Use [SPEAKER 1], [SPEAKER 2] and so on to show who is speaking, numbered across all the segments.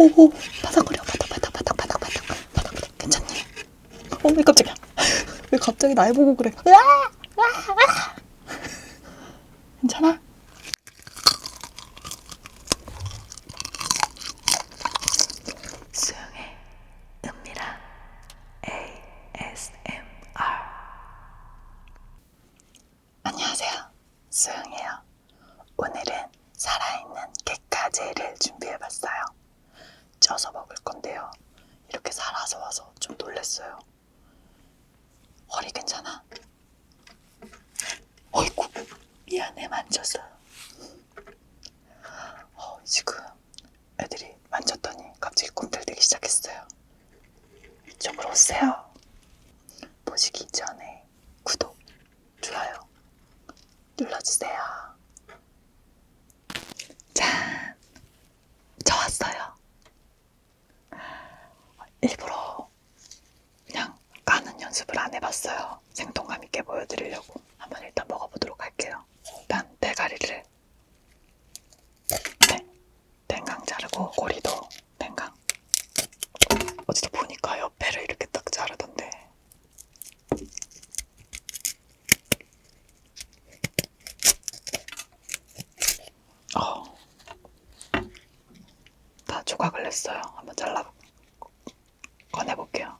[SPEAKER 1] 오오 바닥거려 바닥 바닥 바닥 바닥 바닥 바닥 바닥 괜찮니? 어머 깜짝이야 왜 갑자기 날 보고 그래 으아! 으아! 으아! 괜찮아? 수영의 은밀한 ASMR 안녕하세요 수영이에요 오늘은 살아있는 갯가재를 준비해봤어요 쪄서 먹을 건데요 이렇게 살아서 와서 좀 놀랬어요 허리 괜찮아? 어이구 만져서 어, 지금 애들이 만졌더니 갑자기 꿈틀대기 시작했어요 이쪽으로 오세요 보시기 전에 구독, 좋아요 눌러주세요 짠! 저 왔어요 일부러 그냥 까는 연습을 안 해봤어요. 생동감 있게 보여드리려고 한번 일단 먹어보도록 할게요. 대가리를 네, 댕강 자르고 고리도 댕강. 어디서 보니까 옆에를 이렇게 딱 자르던데. 어, 다 조각을 냈어요. 한번 잘라 꺼내볼게요.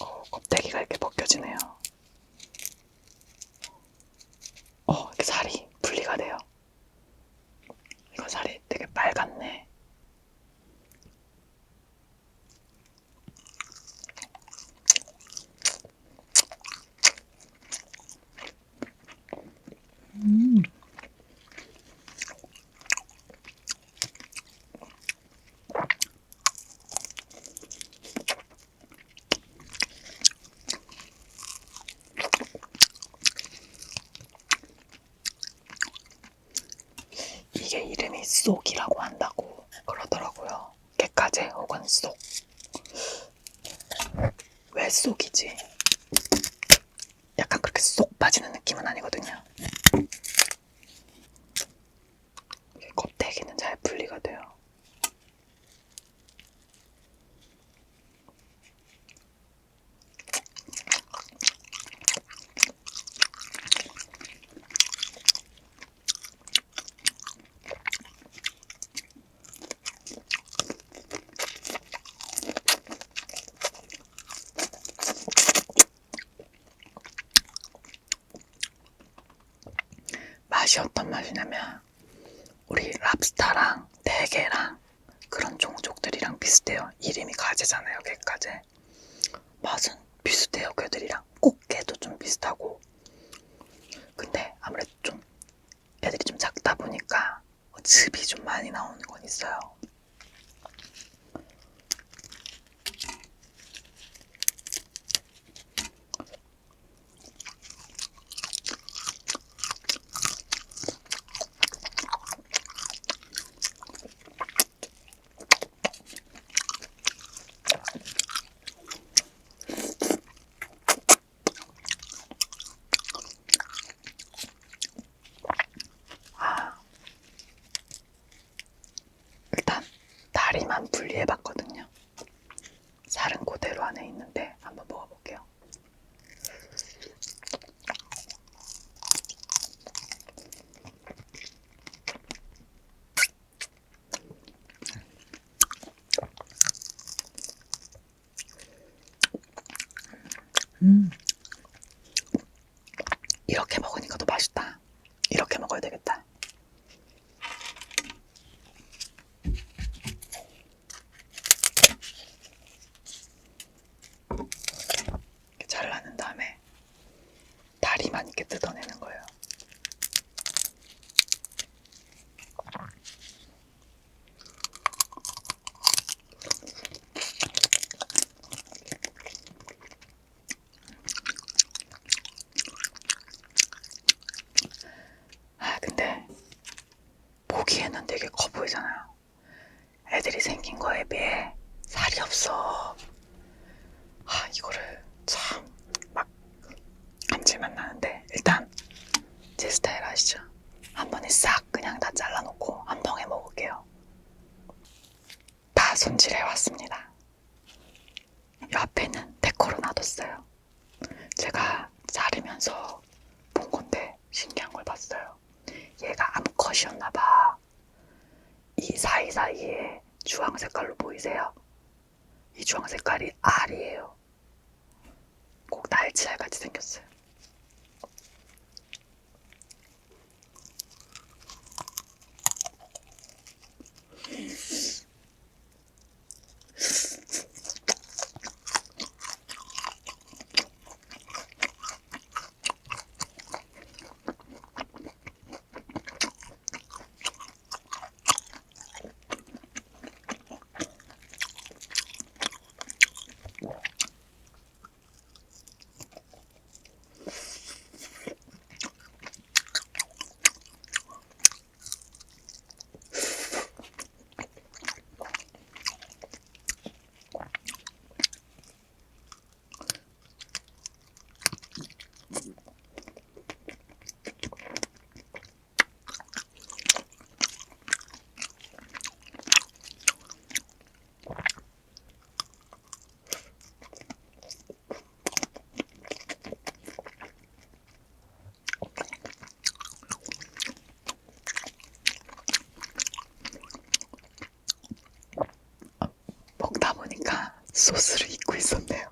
[SPEAKER 1] 어, 껍데기가 이렇게 벗겨지네요. 어, 이렇게 살이 분리가 돼요. 이거 살이 되게 빨갛네. 음. 이게 이름이 쏙이라고 한다고 그러더라고요. 갯가재 혹은 쏙. 왜 쏙이지? 약간 그렇게 쏙 빠지는 느낌은 아니거든요. 껍데기는 잘 분리가 돼요. 맛이 어떤 맛이냐면 우리 랍스타랑 대게랑 그런 종족들이랑 비슷해요. 이름이 가재잖아요, 게가재. 맛은 비슷해요, 걔들이랑. 꽃 보기에는 되게 커 보이잖아요. 애들이 생긴 거에 비해 살이 없어. 아, 이거를 참 막 감칠맛 나는데 일단 제 스타일 아시죠? 한 번에 싹 꼭 날치알 같이 생겼어요. 먹다 보니까 소스를 잊고 있었네요.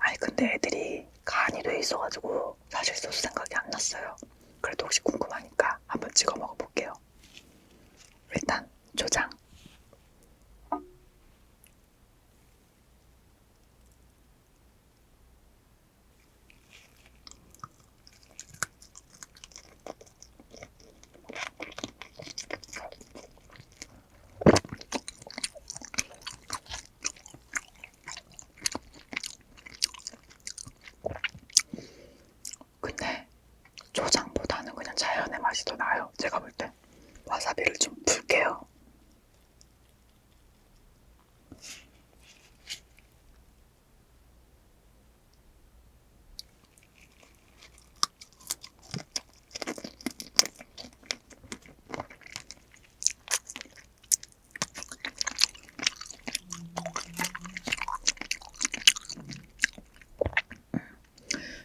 [SPEAKER 1] 아니 근데 애들이 간이 돼 있어가지고 사실 소스 생각이 안 났어요. 그래도 혹시 궁금하니까 한번 찍어 먹어볼게요. 일단 조장. 근데 조장보다는 그냥 자연의 제가 볼 때. 와사비를 좀 풀게요.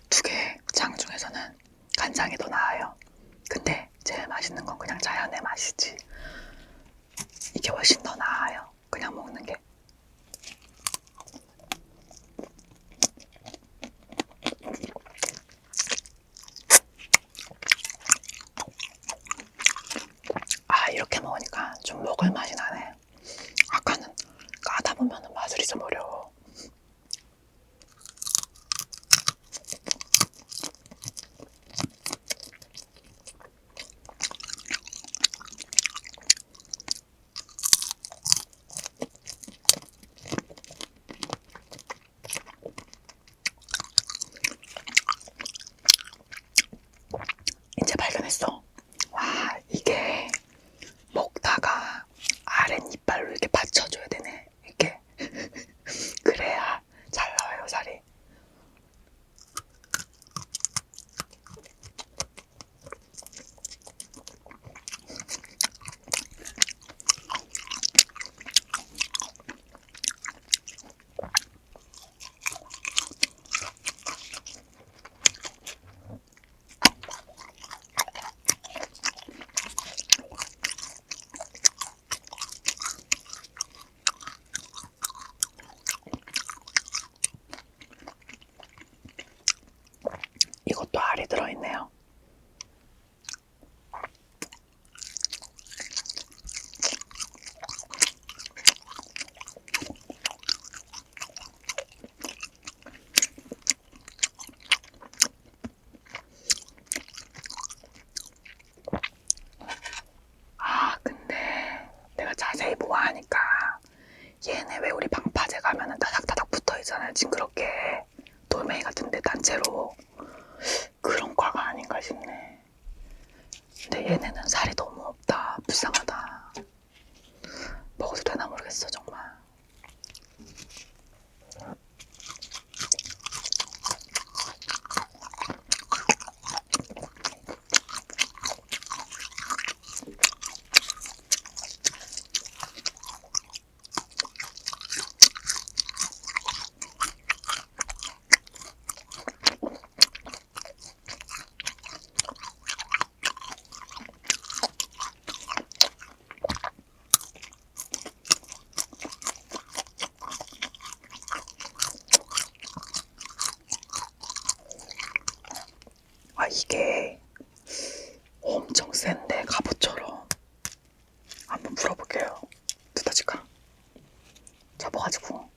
[SPEAKER 1] 두개장 중에서는 간장이 더 나아요. 근데 제일 맛있는 건 그냥 자연의 맛이지. 이게 훨씬 더 나아요. 그냥 먹는 게. 아 이렇게 먹으니까 좀 먹을 맛이 나네. 아까는 까다 보면 맛을 잊어버려. 접어가지고.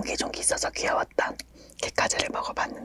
[SPEAKER 1] 옹기종기 있어서 귀여웠던 개까지를 먹어봤는데.